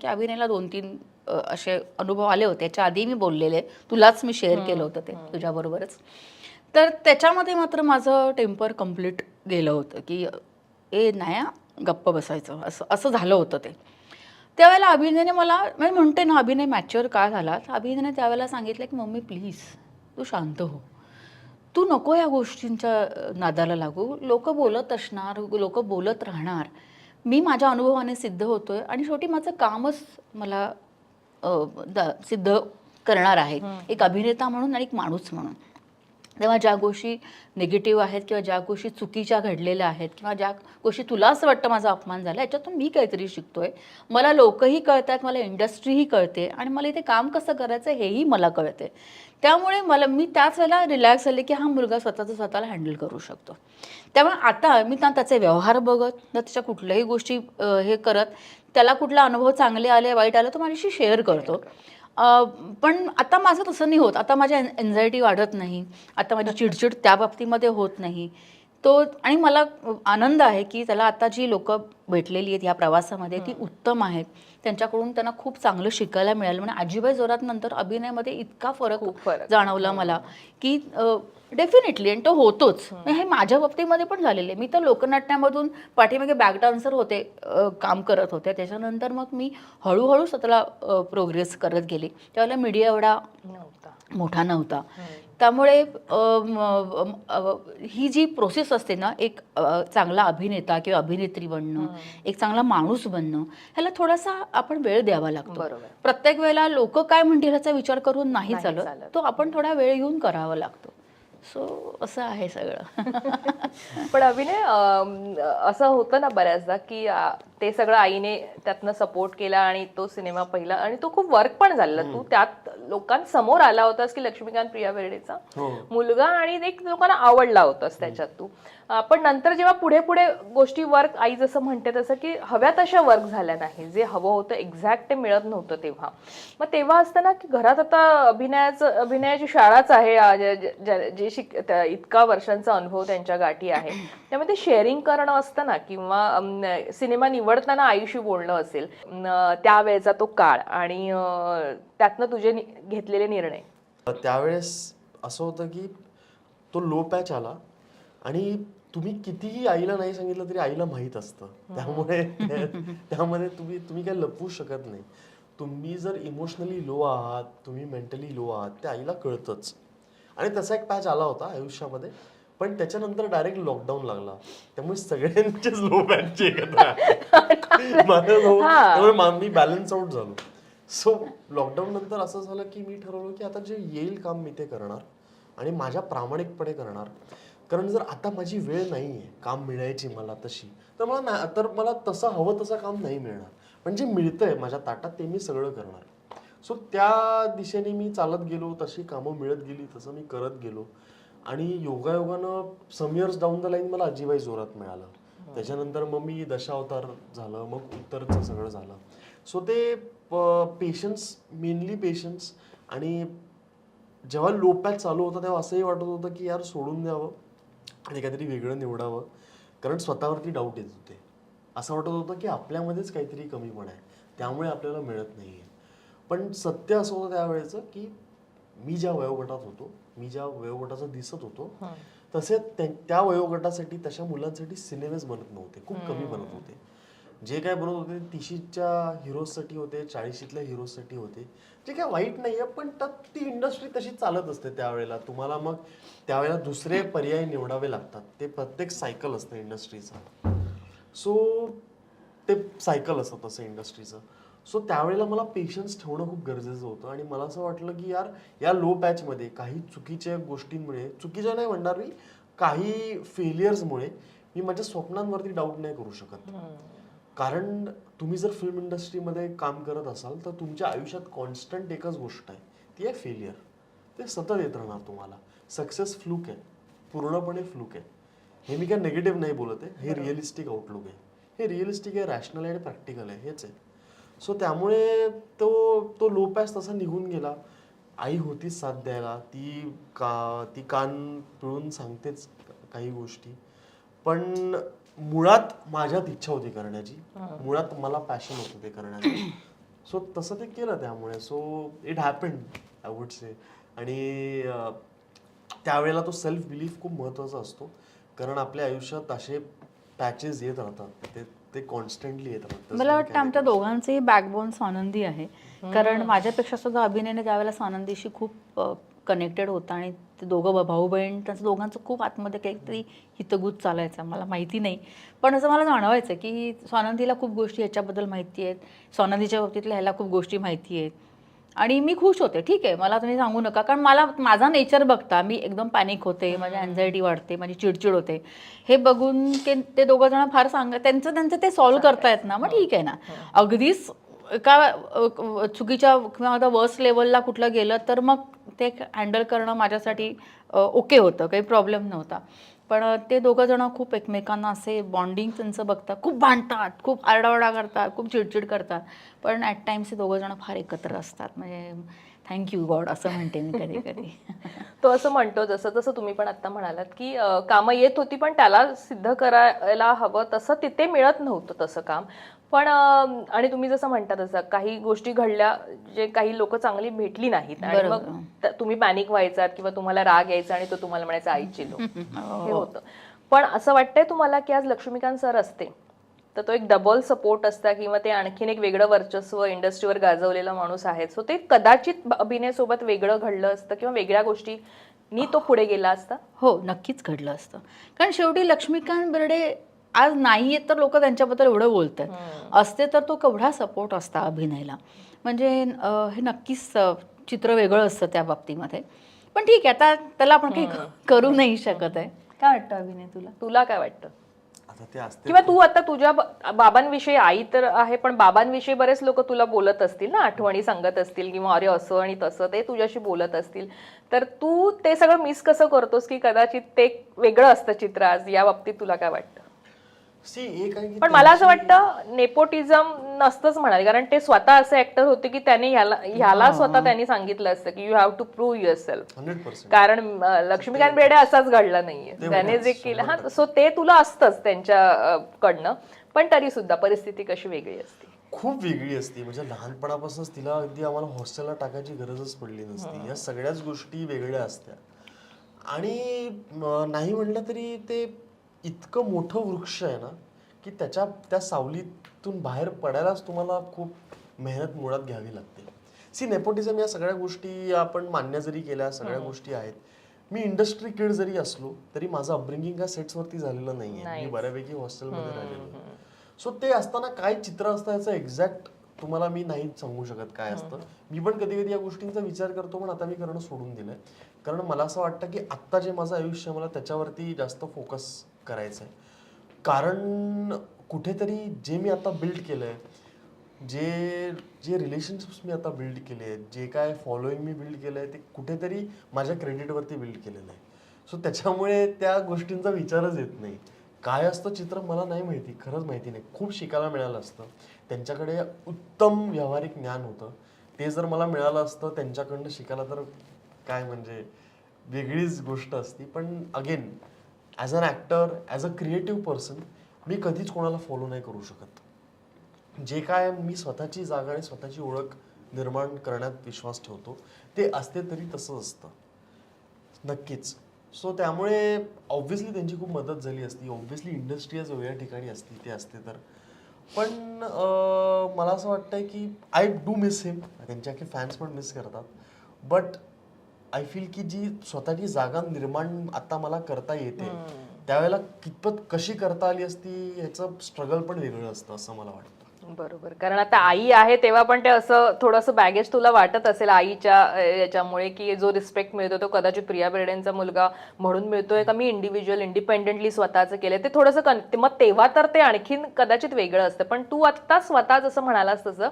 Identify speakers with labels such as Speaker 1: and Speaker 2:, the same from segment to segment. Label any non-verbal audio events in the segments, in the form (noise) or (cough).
Speaker 1: की अभिनयला दोन तीन असे अनुभव आले होते. त्याच्या आधी मी बोललेले. तुलाच मी शेअर केलं होतं ते तुझ्याबरोबरच. तर त्याच्यामध्ये मात्र माझं टेम्पर कंप्लीट गेलं होतं की ए नाही गप्प बसायचं. असं असं झालं होतं ते. त्यावेळेला अभिनयने मला मी म्हणते ना अभिनय मॅच्युअर का झाला? तर अभिनयने त्यावेळेला सांगितलं की मम्मी प्लीज तू शांत हो. तू नको या गोष्टींच्या नादाला लागू. लोक बोलत असणार लोक बोलत राहणार. मी माझ्या अनुभवाने सिद्ध होतोय आणि शेवटी माझं कामच मला अ, द- सिद्ध करणार आहे. एक अभिनेता म्हणून आणि एक माणूस म्हणून. तेव्हा ज्या गोष्टी निगेटिव्ह आहेत किंवा ज्या गोष्टी चुकीच्या घडलेल्या आहेत किंवा ज्या गोष्टी तुला असं वाटतं माझा अपमान झाला याच्यातून मी काहीतरी शिकतो आहे मला लोकही कळतात मला इंडस्ट्रीही कळते आणि मला इथे काम कसं करायचं हेही मला कळते. त्यामुळे मला मी त्याच वेळेला रिलॅक्स झाले की हा मुलगा स्वतःचं स्वतःला हँडल करू शकतो. त्यामुळे आता मी ना त्याचे व्यवहार बघत ना त्याच्या कुठल्याही गोष्टी हे करत त्याला कुठला अनुभव चांगले आले वाईट आले तो माझ्याशी शेअर करतो. पण आता माझं तसं नाही होत. आता माझ्या एन्झायटी वाढत नाही. आता माझी चिडचिड त्या बाबतीमध्ये होत नाही. तो आणि मला आनंद आहे की त्याला आता जी लोक भेटलेली आहेत या प्रवासामध्ये ती उत्तम आहेत. त्यांच्याकडून त्यांना खूप चांगलं शिकायला मिळालं. म्हणजे आजीबाई जोरात नंतर अभिनयामध्ये इतका फरक. जाणवला मला की डेफिनेटली आणि तो होतोच. हे माझ्या बाबतीमध्ये पण झालेले मी तर लोकनाट्यामधून पाठीमागे बॅक डान्सर होते काम करत होते. त्याच्यानंतर मग मी हळूहळू स्वतःला प्रोग्रेस करत गेले. त्यावेळेला मीडिया एवढा मोठा नव्हता. त्यामुळे ही जी प्रोसेस असते ना एक चांगला अभिनेता किंवा अभिनेत्री बनणं एक चांगला माणूस बनणं ह्याला थोडासा आपण वेळ द्यावा लागतो. प्रत्येक वेळेला लोक काय म्हणतील ह्याचा विचार करून नाही चालत. तो आपण थोडा वेळ घेऊन करावा लागतो. सो असं आहे सगळं. (laughs)
Speaker 2: पण अभिनय अं, असं होतं ना बऱ्याचदा की आ, ते सगळं आईने त्यातनं सपोर्ट केला आणि तो सिनेमा पहिला आणि तो खूप वर्क पण झालेला. तू त्यात लोकांसमोर आला होतास की लक्ष्मीकांत प्रिया बेर्डेचा मुलगा आणि एक लोकांना आवडला होतास त्याच्यात तू. अं, पण नंतर जेव्हा पुढे पुढे गोष्टी वर्क आई जसं म्हणते तसं की हव्या तशा वर्क झाल्या नाही. जे हवं होतं एक्झॅक्ट ते मिळत नव्हतं तेव्हा. मग तेव्हा असताना की घरात आता अभिनयाचं अभिनयाची शाळाच आहे आ, जे जे शिक इतका वर्षांचा अनुभव त्यांच्या गाठी आहे. त्यामुळे ते शेअरिंग करणं असतं ना किंवा सिनेमा निवडताना आयुष्य बोलणं असेल त्यावेळेचा तो काळ आणि त्यातनं तुझे घेतलेले निर्णय.
Speaker 3: त्यावेळेस असं होतं की तो लो पॅच आला आणि तुम्ही कितीही आईला नाही सांगितलं तरी आईला माहीत असतं. त्यामुळे त्यामध्ये तुम्ही तुम्ही काय लपवू शकत नाही. तुम्ही जर इमोशनली लो आहात तुम्ही मेंटली लो आहात ते आईला कळतंच. आणि तसा एक पॅच आला होता आयुष्यामध्ये. पण त्याच्यानंतर डायरेक्ट लॉकडाऊन लागला. त्यामुळे सगळ्यांचेच लो पॅचचे एकत्र (laughs) मी बॅलन्स आउट झालो. सो लॉकडाऊन नंतर असं झालं की मी ठरवलं की आता जे येईल काम मी ते करणार आणि माझ्या प्रामाणिकपणे करणार. कारण जर आता माझी वेळ नाही आहे काम मिळायची मला तशी तर मला ना तर मला तसं हवं तसं काम नाही मिळणार. पण जे मिळतंय माझ्या ताटात ते मी सगळं करणार. सो त्या दिशेने मी चालत गेलो तशी कामं मिळत गेली तसं मी करत गेलो. आणि योगायोगानं some years down the line मला अजिबाई जोरात मिळालं. त्याच्यानंतर मग मी दशावतार झालं मग उत्तरचं सगळं झालं. सो ते पेशन्स मेनली पेशन्स आणि जेव्हा लो पॅच चालू होता तेव्हा असंही वाटत होतं की यार सोडून द्यावं आणि काहीतरी वेगळं निवडावं. कारण स्वतःवरती डाऊट येत होते. असं वाटत होतं की आपल्यामध्येच काहीतरी कमीपणा आहे. त्यामुळे आपल्याला मिळत नाही आहे पण सत्य असं होतं त्यावेळेचं की मी ज्या वयोगटात होतो मी ज्या वयोगटाचं दिसत होतो तसे त्या- वयोगटासाठी तशा मुलांसाठी सिनेमेच बनत नव्हते खूप कमी बनत होते. जे काय बनत होते तिशीच्या हिरोजसाठी होते चाळीशीतल्या हिरोजसाठी होते. जे काय वाईट नाही आहे पण त्यात ती इंडस्ट्री तशी चालत असते त्यावेळेला. तुम्हाला मग त्यावेळेला दुसरे पर्याय निवडावे लागतात. ते प्रत्येक सायकल असतं इंडस्ट्रीचं सो ते सायकल असतं तसं इंडस्ट्रीचं सो त्यावेळेला मला पेशन्स ठेवणं खूप गरजेचं होतं आणि मला असं वाटलं की यार या लो पॅचमध्ये काही चुकीच्या गोष्टींमुळे चुकीच्या नाही म्हणणार मी काही फेलियर्समुळे मी माझ्या स्वप्नांवरती डाऊट नाही करू शकत. कारण तुम्ही जर फिल्म इंडस्ट्रीमध्ये काम करत असाल तर तुमच्या आयुष्यात कॉन्स्टंट एकच गोष्ट आहे. ती आहे फेलियर ते सतत येत राहणार तुम्हाला. सक्सेस फ्लूक आहे. पूर्णपणे फ्लूक आहे. हे मी काय नेगेटिव्ह नाही बोलत आहे. हे रिअलिस्टिक आउटलुक आहे. हे रिअलिस्टिक आहे रॅशनल आहे आणि प्रॅक्टिकल आहे. हेच आहे. सो त्यामुळे तो तो लो पॅच तसा निघून गेला. आई होतीच साथ द्यायला. ती का ती कान पिळून सांगतेच काही गोष्टी. पण मुळात माझ्यात इच्छा होती करण्याची. मुळात मला पॅशन होतं ते करण्याची. सो तसं ते केलं त्यामुळे. So it happen I would say आणि त्यावेळेला तो सेल्फ बिलीफ खूप महत्त्वाचा असतो. कारण आपल्या आयुष्यात असे पॅचेस येत राहतात. ते ते कॉन्स्टंटली येत राहतात
Speaker 1: मला वाटतं आमच्या दोघांचेही बॅकबोन स्वानंदी आहे. कारण माझ्यापेक्षा सुद्धा अभिनयने त्यावेळेला स्वानंदीशी खूप कनेक्टेड होता आणि ते दोघं भाऊ बहीण त्यांचं दोघांचं खूप आतमध्ये काहीतरी हितगुज चालायचं मला माहिती नाही. पण असं मला जाणवायचं की स्वानंदीला खूप गोष्टी याच्याबद्दल माहिती आहेत. स्वानंदीच्या बाबतीतल्या ह्याला खूप गोष्टी माहिती आहेत. आणि मी खुश होते. ठीक आहे मला तुम्ही सांगू नका. कारण मला माझा नेचर बघता मी एकदम पॅनिक होते माझी अँझायटी वाढते माझी चिडचिड होते. हे बघून ते ते दोघं जण फार सांग त्यांचं त्यांचं ते सॉल्व्ह करतायत ना मग ठीक आहे ना. अगदीच का चुकीच्या किंवा आता वर्स्ट लेवलला कुठलं गेलं तर मग ते हँडल करणं माझ्यासाठी ओके होतं. काही प्रॉब्लेम नव्हता. पण ते दोघं जण खूप एकमेकांना असे बॉन्डिंग त्यांचं बघतात. खूप भांडतात खूप आरडाओरडा करतात खूप चिडचिड करतात. पण ॲट टाइम्स ते दोघं जण फार एकत्र असतात. म्हणजे थँक्यू गॉड असं म्हणते मी कधी कधी. (laughs)
Speaker 2: तो असं म्हणतो जसं तसं तुम्ही पण आता म्हणालात की कामं येत होती पण त्याला सिद्ध करायला हवं तसं तिथे मिळत नव्हतं तसं काम. पण आणि तुम्ही जसं म्हणता तसं काही गोष्टी घडल्या जे काही लोक चांगली भेटली नाहीत. आणि मग तुम्ही पॅनिक व्हायचात किंवा तुम्हाला राग यायचा आणि तो तुम्हाला म्हणायचा आई चिलो (laughs) हे होतं. पण असं वाटतंय तुम्हाला की आज लक्ष्मीकांत सर असते. तर तो एक डबल सपोर्ट असता किंवा ते आणखीन एक वेगळं वर्चस्व इंडस्ट्रीवर गाजवलेला माणूस आहे. सो ते कदाचित अभिनयसोबत वेगळं घडलं असतं किंवा वेगळ्या गोष्टीनी तो पुढे गेला असता?
Speaker 1: हो नक्कीच घडलं असतं. कारण शेवटी लक्ष्मीकांत बेर्डे आज नाही आहेत तर लोक त्यांच्याबद्दल एवढं बोलतात. असते तर तो केवढा सपोर्ट असता अभिनयला. म्हणजे हे नक्कीच चित्र वेगळं असतं त्या बाबतीमध्ये. पण ठीक आहे आता त्याला आपण काही करू नाही शकत आहे. काय वाटतं अभिनय तुला?
Speaker 2: तुला काय वाटतं? किंवा तू आता तुझ्या बाबांविषयी आई तर आहे पण बाबांविषयी बरेच लोक तुला बोलत असतील ना आठवणी सांगत असतील किंवा अरे असं आणि तसं ते तुझ्याशी बोलत असतील. तर तू ते सगळं मिस कसं करतोस की कदाचित ते वेगळं असतं चित्र आज? या बाबतीत तुला काय वाटतं? पण मला असं वाटतं नेपोटिझम नसतंच म्हणाले. कारण ते स्वतः असे ऍक्टर होते की त्याने ह्याला ह्याला स्वतः त्यांनी सांगितलं असतं की you have to prove yourself कारण लक्ष्मीकांत बेर्डे असाच घडला नाहीये. त्याने जे केलं हा सो ते तुला असतंच त्यांच्या अं, कडनं. पण तरी सुद्धा परिस्थिती कशी वेगळी असते?
Speaker 3: खूप वेगळी असती. म्हणजे लहानपणापासूनच तिला अगदी आम्हाला हॉस्टेलला टाकायची गरजच पडली नसती. या सगळ्याच गोष्टी वेगळ्या असत्या. आणि नाही म्हटलं तरी ते इतकं मोठं वृक्ष आहे ना की त्याच्या त्या सावलीतून बाहेर पडायलाच तुम्हाला खूप मेहनत मुळात घ्यावी लागते. सी नेपोटिझम या सगळ्या गोष्टी आपण मान्य जरी केल्या सगळ्या गोष्टी आहेत. मी इंडस्ट्री किड जरी असलो तरी माझं अपब्रिंगिंग या सेट्सवरती झालेलं नाहीये. मी बऱ्यापैकी हॉस्टेलमध्ये राहिलेलो सो ते असताना काय चित्र असतं याचं एक्झॅक्ट तुम्हाला मी नाही सांगू शकत काय असतं. मी पण कधी कधी या गोष्टींचा विचार करतो पण आता मी करणं सोडून दिलंय. कारण मला असं वाटतं की आत्ता जे माझं आयुष्य आहे, मला त्याच्यावरती जास्त फोकस करायचं आहे कारण कुठेतरी जे मी आता बिल्ड केलं आहे जे जे रिलेशनशिप्स मी आता बिल्ड केले आहेत जे काय फॉलोईंग मी बिल्ड केलं आहे ते कुठेतरी माझ्या क्रेडिटवरती बिल्ड केलेलं आहे. सो त्याच्यामुळे त्या गोष्टींचा विचारच येत नाही. काय असतं चित्र मला नाही माहिती खरंच माहिती नाही. खूप शिकायला मिळालं असतं. त्यांच्याकडे उत्तम व्यावहारिक ज्ञान होतं. ते जर मला मिळालं असतं त्यांच्याकडनं शिकायला तर काय म्हणजे वेगळीच गोष्ट असती. पण again as an actor as a creative person मी कधीच कोणाला फॉलो नाही करू शकत. जे काय मी स्वतःची जागा आणि स्वतःची ओळख निर्माण करण्यात विश्वास ठेवतो ते असते तरी तसं असतं. नक्कीच. सो त्यामुळे ऑब्व्हियसली त्यांची खूप मदत झाली असती. ऑब्व्हियसली इंडस्ट्री आज वेगळ्या ठिकाणी असती ते असते तर. पण मला असं वाटतंय की आय डू मिस हिम त्यांच्या की फॅन्स पण मिस करतात. बट आय फील की जी स्वतःची जागा निर्माण आता मला करता येते त्यावेळेला कितपत कशी करता आली असती ह्याचं स्ट्रगल पण वेगळं असतं असं मला वाटतं.
Speaker 2: बरोबर. कारण आता आई आहे तेव्हा पण ते असं थोडंसं बॅगेज तुला वाटत असेल आईच्या याच्यामुळे की जो रिस्पेक्ट मिळतो तो कदाचित प्रिया बेर्डेंचा मुलगा म्हणून मिळतोय का? मी इंडिव्हिज्युअल इंडिपेंडेंटली स्वतःचं केलंय. ते थोडंसं मग तेव्हा तर ते आणखीन कदाचित वेगळं असतं. पण तू आता स्वतः जसं म्हणालास तसं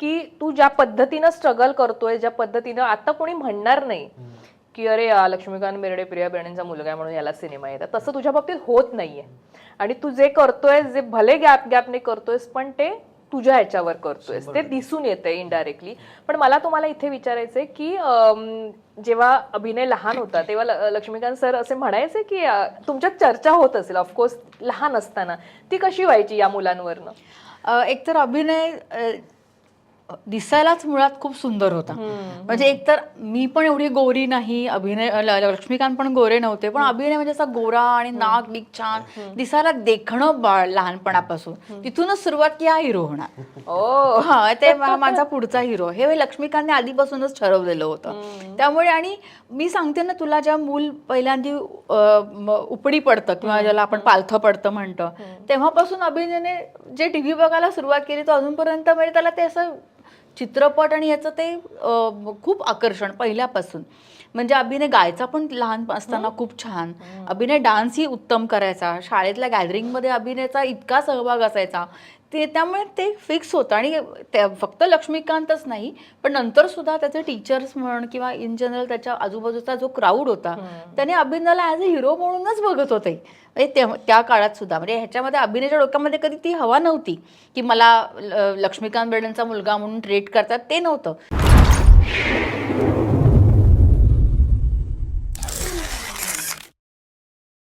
Speaker 2: की तू ज्या पद्धतीनं स्ट्रगल करतोय ज्या पद्धतीनं आता कोणी म्हणणार नाही की अरे या लक्ष्मीकांत बेर्डे प्रिया बेर्डेंचा मुलगा आहे म्हणून याला सिनेमा येतात. तसं तुझ्या बाबतीत होत नाहीये. आणि तू जे करतोय जे भले गॅप गॅपने करतोयस पण ते तुझ्या ह्याच्यावर करतोयस. ते दिसून येतंय इनडायरेक्टली पण मला तुम्हाला इथे विचारायचंय की जेव्हा अभिनय लहान होता तेव्हा लक्ष्मीकांत सर असे म्हणायचे की तुमच्यात चर्चा होत असेल ऑफकोर्स लहान असताना. ती कशी व्हायची या मुलांवरनं?
Speaker 1: एकतर अभिनय दिसायलाच मुळात खूप सुंदर होता. म्हणजे एकतर मी पण एवढी गोरी नाही अभिनय लक्ष्मीकांत पण गोरे नव्हते पण अभिनय म्हणजे असा गोरा आणि नाक बीक छान दिसायला देखणं बाळ लहानपणापासून. तिथूनच सुरुवात की हा हिरो होणार. (laughs)
Speaker 2: ओ.
Speaker 1: हा ते माझा पुढचा हिरो. हे लक्ष्मीकांतने आधीपासूनच ठरवलेलं होतं. त्यामुळे आणि मी सांगते ना तुला ज्या मूल पहिल्यांदी उपडी पडतं किंवा ज्याला आपण पालथं पडतं म्हणतो तेव्हापासून अभिनयने जे टीव्ही बघायला सुरुवात केली तो अजूनपर्यंत म्हणजे त्याला ते असं चित्रपट आणि याचं ते खूप आकर्षण पहिल्यापासून. म्हणजे अभिनय गायचा पण लहान असताना खूप छान. अभिनय डान्सही उत्तम करायचा. शाळेतल्या गॅदरिंगमध्ये अभिनयाचा इतका सहभाग असायचा. ते त्यामुळे ते फिक्स होतं. आणि त्या फक्त लक्ष्मीकांतच नाही पण नंतर सुद्धा त्याचे टीचर्स म्हण किंवा इन जनरल त्याच्या आजूबाजूचा जो क्राऊड होता त्याने अभिनयाला ॲज अ हिरो म्हणूनच बघत होते. म्हणजे त्या काळात सुद्धा. म्हणजे ह्याच्यामध्ये अभिनयाच्या डोक्यामध्ये कधी ती हवा नव्हती की मला लक्ष्मीकांत बेर्डेंचा मुलगा म्हणून ट्रीट करतात ते नव्हतं.